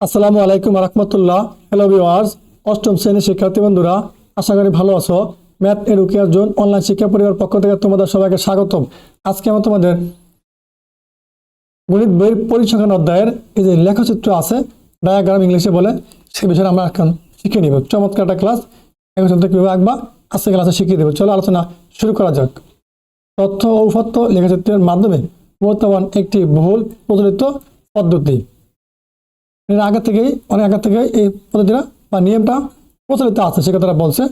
আসসালামু আলাইকুম রহমতুল্লাহ। Hello viewers অষ্টম শ্রেণির শিক্ষার্থী বন্ধুরা, আশা করি ভালো আছো। ম্যাথ এডুকেয়ার জোন অনলাইন শিক্ষা পরিবার পক্ষ থেকে তোমাদের সবাইকে স্বাগতম। আজকে আমরা তোমাদের গণিত বইয়ের পরিসংখ্যান অধ্যায়ের এই যে লেখচিত্র আছে ডায়াগ্রাম ইংলিশে বলে, সে বিষয়ে আমরা এখন শিখে নিব। চমৎকার একটা ক্লাস এখন থেকে কীভাবে আঁকবা, আজকে ক্লাসে শিখিয়ে দেবো। চলো আলোচনা শুরু করা যাক। তথ্য ও উপাত্ত লেখচিত্রের মাধ্যমে বর্তমান একটি বহুল প্রচলিত পদ্ধতি। এর আগে থেকেই, অনেক আগে থেকেই এই পদ্ধতিটা বা নিয়মটা প্রচলিত আছে সে কথাটা বলছে।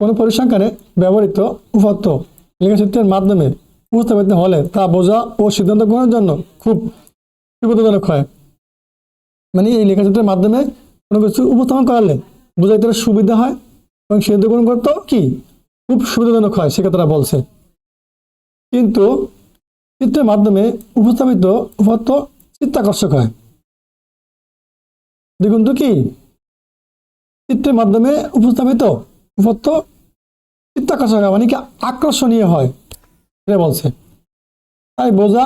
কোনো পরিসংখ্যানে ব্যবহৃত উপাত্ত লেখাচিত্রের মাধ্যমে উপস্থাপিত হলে তা বোঝা ও সিদ্ধান্ত গ্রহণের জন্য খুব সুবিধাজনক হয়। মানে এই লেখাচিত্রের মাধ্যমে কোনো কিছু উপস্থাপন করালে বোঝাইতে সুবিধা হয় এবং সিদ্ধান্ত গ্রহণ করতেও কি? খুব সুবিধাজনক হয় সে কথাটা বলছে। কিন্তু চিত্রের মাধ্যমে উপস্থাপিত উপাত্ত চিত্তাকর্ষক হয়। তো কি? চিত্রের মাধ্যমে উপস্থাপিত উপত্য চিত্তাকর্ষক মানে কি আকর্ষণীয় হয়? এটা বলছে। তাই বোঝা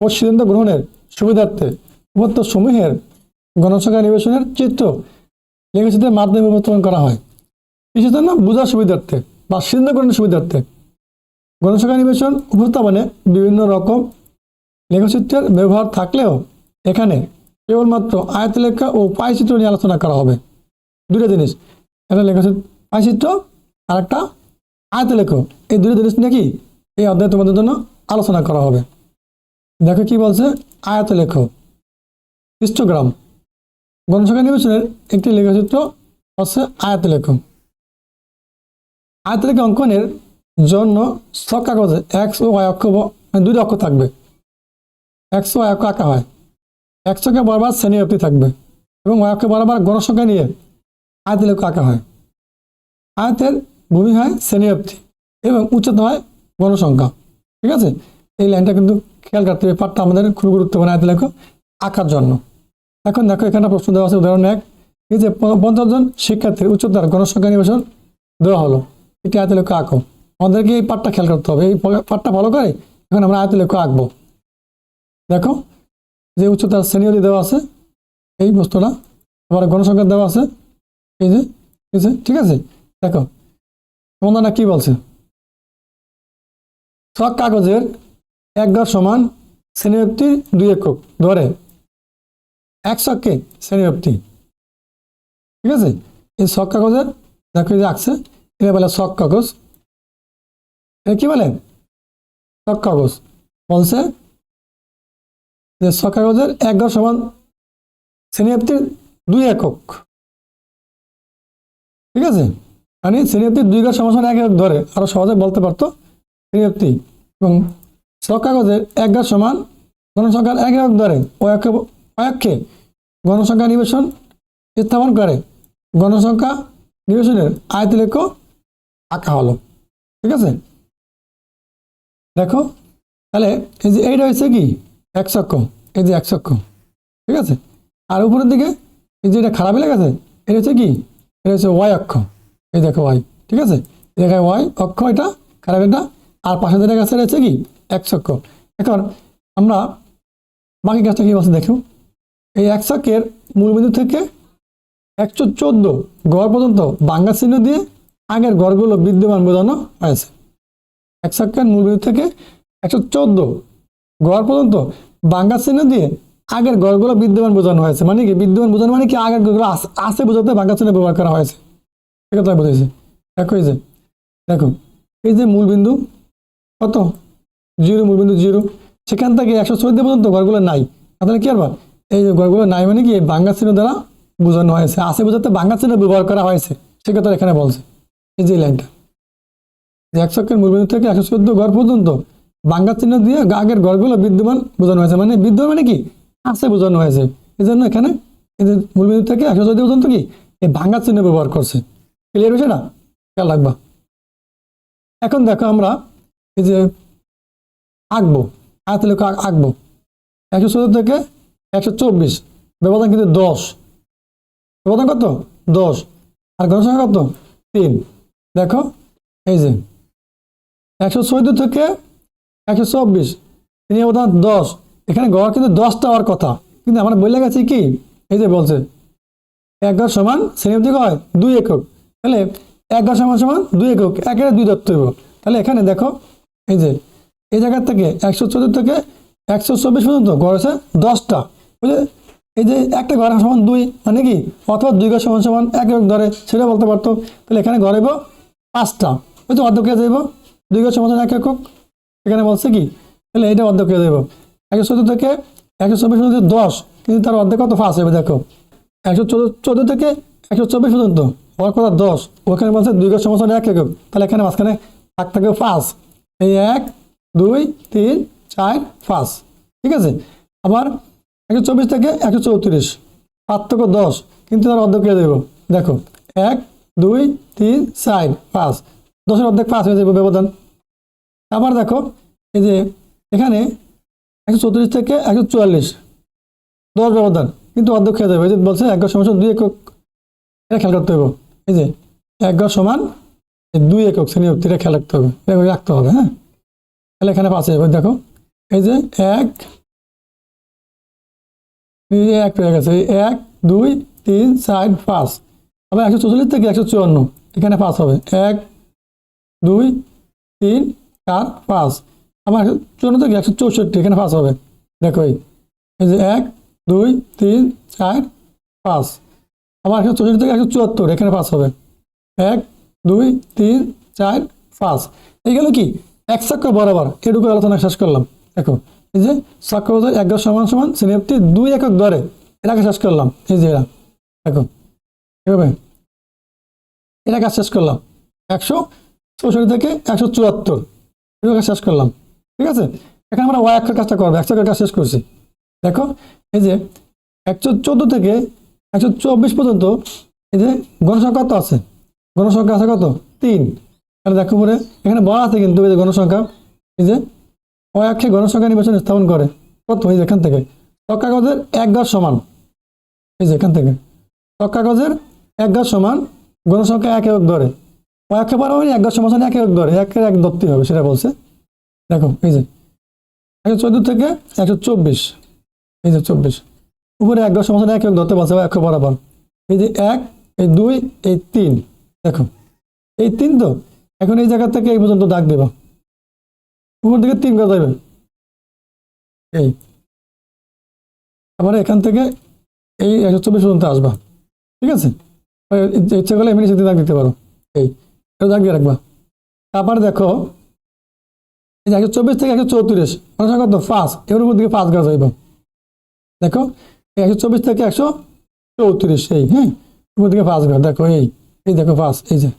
ও সিদ্ধান্ত গ্রহণের সুবিধার্থে উপত্য সমূহের গণসংখ্যা নিবেশনের চিত্র লেখচিত্রের মাধ্যমে উপস্থাপন করা হয়। কিসের জন্য বোঝার সুবিধার্থে বা সিদ্ধান্ত গ্রহণের সুবিধার্থে গণসংখ্যা নিবেশন, উপস্থাপনে বিভিন্ন রকম লেখচিত্রের ব্যবহার থাকলেও এখানে কেবলমাত্র আয়তলেখা ও পায়চিত্র নিয়ে আলোচনা করা হবে। দুটো জিনিস। একটা লেখচিত্র পায়চিত্র আর একটা আয়তলেখ এই দুটো জিনিস নাকি এই অধ্যায়ে তোমাদের জন্য আলোচনা করা হবে। দেখো কি বলছে? আয়তলেখ হিস্টোগ্রাম গণসংখ্যা নিবেশনের একটি লেখচিত্র হচ্ছে আয়তলেখ আয়তলেখ অঙ্কনের জন্য সব কাগজে এক্স ও ওয়াই অক্ষ মানে দুইটা অক্ষ থাকবে। এক্স ওয়াই অক্ষ আঁকা হয়। একশোকে বরাবর শ্রেণি অবধি থাকবে এবং ওয়াই অক্ষে বরাবর গণসংখ্যা নিয়ে আয়তের লেখ আঁকা হয়। আয়তের ভূমি হয় শ্রেণি অবধি এবং উচ্চতা হয় গণসংখ্যা। ঠিক আছে? এই লাইনটা কিন্তু খেয়াল রাখতে হবে। পাঠটা আমাদের খুব গুরুত্বপূর্ণ আয়তের লেখ আঁকার জন্য। এখন দেখো, এখানে প্রশ্ন দেওয়া আছে, উদাহরণ এক, এই যে পঞ্চাশ জন শিক্ষার্থীর উচ্চতার গণসংখ্যা নিবেশন দেওয়া হলো। এটি আয়তের লেখ আঁকো। আমাদেরকে এই পাঠটা খেয়াল করতে হবে। এই পাঠটা ভালো করে এখন আমরা আয়তের লেখ আঁকবো। দেখো যে উচ্চতার শ্রেণীও দেওয়া আছে, এই বস্তুটা, আবার গণসংখ্যা দেওয়া আছে, এই যে, এই ঠিক আছে? দেখো, সমাধানটা কি বলছে? ছক কাগজের এক ঘর সমান শ্রেণীব্যক্তি দুই একক, ধরে। এক ছককে শ্রেণীব্যক্তি ঠিক আছে? এই ছক কাগজের, দেখো যে আঁকছে এটা বলে ছক কাগজ। এটা কি বলে? ছক কাগজ। বলছে যে ছক কাগজের এক ঘর সমান শ্রেণীব্যক্তির দুই একক। ঠিক আছে? মানে শ্রেণীব্যক্তির দুই ঘর সমান এক একক ধরে। আরও সহজে বলতে পারতো শ্রেণীব্যক্তি এবং ছক কাগজের এক ঘর সমান গণসংখ্যার এক একক ধরে। অয়ক্ষে গণসংখ্যা নিবেশন স্থাপন করে। গণসংখ্যা নিবেশনের আয়ত আয়তলেখ আঁকা হলো। ঠিক আছে? দেখো? তাহলে এই যে এইটা হচ্ছে কি? এক চক্ষ এই যে এক চক্ষ ঠিক আছে? আর উপরের দিকে, এই যে এটা খারাপ লেগেছে এটা হচ্ছে কি? এটা হচ্ছে ওয়াই অক্ষ, এই দেখো ওয়াই, ঠিক আছে? দেখায় ওয়াই অক্ষ এটা খারাপ এটা, আর পাশে গেছে এটা হচ্ছে কি? এক চক্ষ এখন আমরা বাকি কাজটা কি বলছে দেখো? এই এক চক্রের মূলবিন্দু থেকে একশো চোদ্দ গড় পর্যন্ত বাঙ্গা চিহ্ন দিয়ে আগের গড়গুলো বিদ্যমান বোঝানো হয়েছে। এক চক্রের মূলবিন্দু থেকে একশো চোদ্দ গড় পর্যন্ত বাঙ্গা চিহ্ন দিয়ে আগের গড়গুলো বিদ্যমান বোঝানো হয়েছে। মানে কি? বিদ্যমান বোঝানো মানে কি? আগের আস- আছে বোঝাতে বাঙ্গা চিহ্ন ব্যবহার করা হয়েছে। কথা বুঝেছি। দেখো এই যে, দেখো, এই যে মূলবিন্দু কত? জিরো মূলবিন্দু জিরো। সেখান থেকে একশো চোদ্দ পর্যন্ত ঘরগুলো নাই। তাহলে কি করবা এই ঘরগুলো নাই মানে কি? বাঙ্গা চিহ্ন দ্বারা বোঝানো হয়েছে। আছে বোঝাতে বাঙ্গা চিহ্ন ব্যবহার করা হয়েছে। সে কথা এখানে বলছে। এই যে লাইনটা। একশো মূলবিন্দু থেকে একশো চোদ্দ ঘর পর্যন্ত বাঙ্গা চিহ্ন দিয়ে আগের ঘরগুলো বিদ্যমান বোঝানো হয়েছে। মানে বিদ্যমান মানে কি? আছে বোঝানো হয়েছে। এই জন্য এখানে এই যে মূলবিন্দু থেকে একশো চোদ্দ পর্যন্ত কি? এই ভাঙ্গা চিহ্ন ব্যবহার করছে। ক্লিয়ার হয়েছে না খেয়াল রাখবা। এখন দেখো আমরা এই যে আঁকবো। আয়তলে আঁকবো। একশো চোদ্দ থেকে একশো চব্বিশ। ব্যবধান কিন্তু দশ। ব্যবধান কত? দশ। আর গণসংখ্যা কত? তিন। দেখো, এই যে একশো চোদ্দ থেকে একশো চব্বিশ, তিনি ব্যবধান দশ। এখানে গড় কিন্তু দশটা হওয়ার কথা। কিন্তু আমার বলে গেছে কি? এই যে বলছে, এক ঘর সমান শ্রেণি থেকে হয় দুই একক। তাহলে এক ঘর সমান সমান দুই একক, একের দুই দত্ত হইব। তাহলে এখানে দেখো, এই যে, এই জায়গার থেকে একশো চোদ্দ থেকে একশো চব্বিশ পর্যন্ত ঘর আছে দশটা। বুঝলে? এই যে একটা ঘর সমান দুই মানে কি? অথবা দুই ঘর সমান সমান এক একক ধরে সেটা বলতে পারতো। তাহলে এখানে ঘর পাঁচটা। ওই তো অর্ধ যাইব। দুই ঘর সমান সমান এক একক এখানে বলছে কি? তাহলে এটা অর্ধেক হয়ে যাব একশো চোদ্দ থেকে একশো চব্বিশ পর্যন্ত দশ, কিন্তু তার অর্ধেক কত ফার্স্ট হবে দেখো? একশো চোদ্দ চোদ্দ থেকে একশো চব্বিশ পর্যন্ত, ওর কথা দশ, ওখানে বলছে দুই ঘর সমস্যা এক একক, তাহলে এখানে মাঝখানে থাক থাকবে পাঁচ এই এক, দুই, তিন, চার পাঁচ ঠিক আছে? আবার একশো চব্বিশ থেকে একশো চৌত্রিশ, পার্থক্য দশ, কিন্তু তার অর্ধেক হয়ে দেবো? দেখো, এক, দুই, তিন, চার পাঁচ দশের অর্ধেক পাঁচ হয়ে যাবে ব্যবধান। আবার দেখো, এই যে এখানে একশো চৌত্রিশ থেকে একশো চুয়াল্লিশ, দশ ব্যবধান, কিন্তু অর্ধেক খেয়ে যাবে এই যে বলছে এক ঘর সমান দুই একক, এটা খেয়াল করতে হবে। এই যে এক ঘর সমান দুই একক শ্রেণি ভক্তি এটা খেয়াল রাখতে হবে। এটা রাখতে হবে হ্যাঁ? তাহলে এখানে পাশে যাবে দেখো, এই যে এক এক হয়ে গেছে এক, দুই, তিন, চার, পাঁচ। আবার একশো চৌচল্লিশ থেকে একশো চুয়ান্ন, এখানে পাঁচ হবে। এক, দুই, তিন চার, পাঁচ। আমার চুয়ান্ন থেকে একশো চৌষট্টি, এখানে পাঁচ হবে। দেখো এই। যে এক, দুই, তিন, চার, পাঁচ। আবার একশো চৌষট্টি থেকে একশো চুয়াত্তর, এখানে পাঁচ হবে। এক, দুই, তিন, চার, পাঁচ। এইগুলো কি? এক চক্র বরাবর। এটুকু আলোচনা শেষ করলাম। দেখো, এই যে চক্র এক ঘর সমান সমান শ্রেণীপ্তি দুই একক ধরে এটাকে শেষ করলাম। এই যে এরা। দেখো, এভাবে। এটা কাজ শেষ করলাম। একশো চৌষট্টি থেকে একশো চুয়াত্তর। এটাকে শেষ করলাম। ঠিক আছে? এখানে আমরা ওয়াই অক্ষর কাজটা করব। একশো কাজ শেষ করছি। দেখো, এই যে একশো চোদ্দ থেকে একশো চব্বিশ পর্যন্ত এই যে গণসংখ্যা কত আছে? গণসংখ্যা আছে কত? তিন। তাহলে দেখো পরে এখানে বলা আছে কিন্তু এই যে গণসংখ্যা এই যে ওই অক্ষে গণসংখ্যা নির্বাচন স্থাপন করে। কত? এই যে এখান থেকে। ছক কাগজের এক ঘর সমান। এই যে এখান থেকে। ছক কাগজের এক ঘর সমান গণসংখ্যা এক একক ধরে। ওই অক্ষে বরাবর এক সমান এক একক ধরে, একের এক দত্তি হবে, সেটা বলছে। দেখো, এই যে, একশো চোদ্দ থেকে একশো চব্বিশ, এই যে চব্বিশ। উপরে এক সমান এক একক ধরতে বলছে এক বরাবর এই যে এক, এই দুই, এই তিন, দেখো। এই তিন তো, এখন এই জায়গা থেকে এই পর্যন্ত দাগ দেবা। উপর দিকে তিন ঘর দেবে এই। আবার এখান থেকে এই একশো চব্বিশ পর্যন্ত আসবা। ঠিক আছে? ওই ইচ্ছে করলে এমনি সেদিন দাগ দিতে পারো। এই। দাগ রাখবা। তারপর দেখো একশো চব্বিশ থেকে একশো চৌত্রিশ মানে কত? পাঁচ। এর উপর দিকে পাঁচ গাছ হইব। দেখো একশো চব্বিশ থেকে একশো চৌত্রিশ, এই হ্যাঁ উপর দিকে পাঁচ ঘর দেখো, এই এই দেখো পাঁচ, এই যে।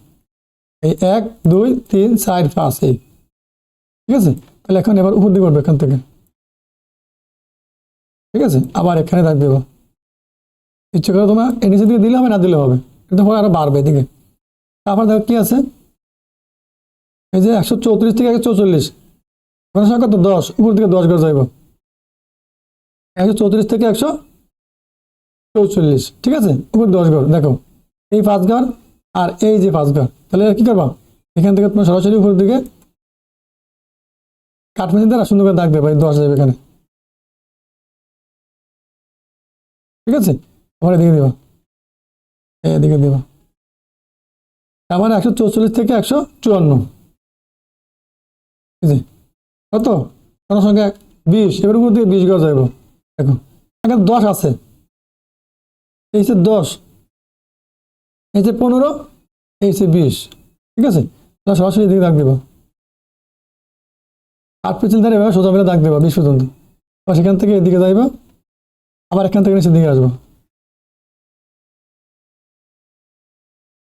এই এক, দুই, তিন, চার, পাঁচ, এই। ঠিক আছে? তাহলে এখন এবার উপর দিকে উঠবে এখান থেকে। ঠিক আছে? আবার এখানে রাখ দেবো। ইচ্ছে করে তোমার এর নিচে দিকে দিলে হবে, না দিলে হবে? এটা আরও বাড়বে, এদিকে। তারপর দেখো কি আছে? এই যে একশো চৌত্রিশ থেকে একশো চৌচল্লিশ। গণসংখ্যা তো দশ, উপর দিকে দশ ঘর যাইব একশো চৌত্রিশ থেকে একশো চৌচল্লিশ, ঠিক আছে? উপর দশ ঘর দেখো। এই পাঁচ ঘর আর এই যে পাঁচ ঘর, তাহলে কি করবা? এখান থেকে তোমার সরাসরি উপর দিকে কাঠমেশিন দ্বারা সুন্দর করে দাগ দেবে দশ যাবে এখানে। ঠিক আছে? আবার এদিকে দেবা। এদিকে দেবা। আমার একশো চৌচল্লিশ থেকে একশো চুয়ান্ন। কত? জনসংখ্যা বিশ। এবার উপর দিকে বিশ গজ যাইব। দেখো এখানে দশ আছে। এই যে দশ, এই যে পনেরো, এই যে বিশ। ঠিক আছে? সরাসরি এদিকে দাগ দেবো। আট পেছন ধরে এবার সোজা মেলে দাগ দেবো, বিশ পর্যন্ত। আবার সেখান থেকে এদিকে যাইব। আবার এখান থেকে নিচের দিকে আসব।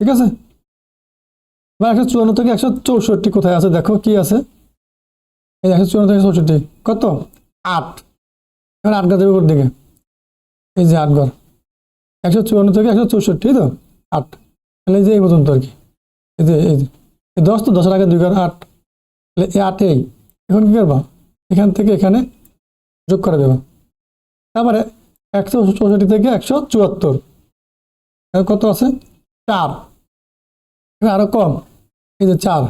ঠিক আছে? এবার একশো চুয়ান্ন থেকে একশো চৌষট্টি কোথায় আছে? দেখো কি আছে। এই একশো চুয়ান্ন থেকে চৌষট্টি। কত? আট। এবার আট গাছের উপর দিকে? এই যে আট ঘর। একশো চুয়ান্ন থেকে একশো চৌষট্টি তো? আট। তাহলে এই যে এই পর্যন্ত আর কি। এই যে, এই এই দশ তো, দশের আগে দুই ঘর, আট। তাহলে এই আট এই। এখন কী করবা? এখান থেকে এখানে যোগ করে দেবা। তারপরে একশো চৌষট্টি থেকে একশো চুয়াত্তর। কত আছে? চার। এখানে আরও কম। এই যে চার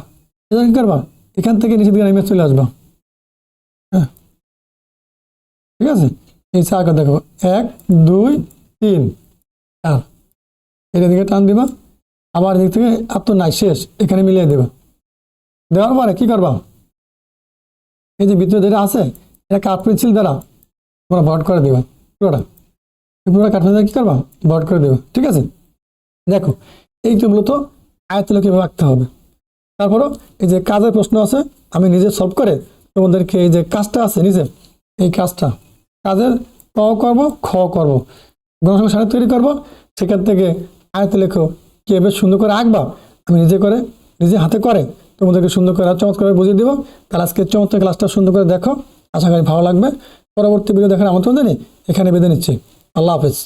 এটা কি করবা? এখান থেকে নিচের দিকে নেমে চলে আসবা। হ্যাঁ। ঠিক আছে? এই চারটা দেখো। এক, দুই, তিন। চার এটা দিকে টান দিবা। আবার এদিক থেকে আর তো নাই, শেষ। এখানে মিলিয়ে দেবা। দেওয়ার পরে কি করবা? এই যে ভিতরে যেটা আছে, এটা কাঠ পেন্সিল দ্বারা তোমরা ভট করে দেবা, পুরোটা। পুরোটা কাঠ পেন্সিল কি করবা? ভট করে দেবা। ঠিক আছে? দেখো, এই তো মূলত আয়তলে কীভাবে আঁকতে হবে। তারপরও এই যে কাজের প্রশ্ন আছে, আমি নিজে সলভ করে তোমাদেরকে এই যে কাজটা আছে নিচে এই কাজটা, কাজের ক করব, খ করব গণসংখ্যা সারি তৈরি করব, সেখান থেকে আয়ত লেখো কীভাবে সুন্দর করে আঁকবা, আমি নিজে করে, নিজে হাতে করে তোমাদেরকে সুন্দর করে আর চমৎকার করে বুঝিয়ে দেবো। তাহলে আজকে চমৎকার ক্লাসটা সুন্দর করে দেখো, আশা করি ভালো লাগবে। পরবর্তী ভিডিও দেখার আমন্ত্রণ জানি এখানে বেঁধে নিচ্ছি। আল্লাহ হাফেজ।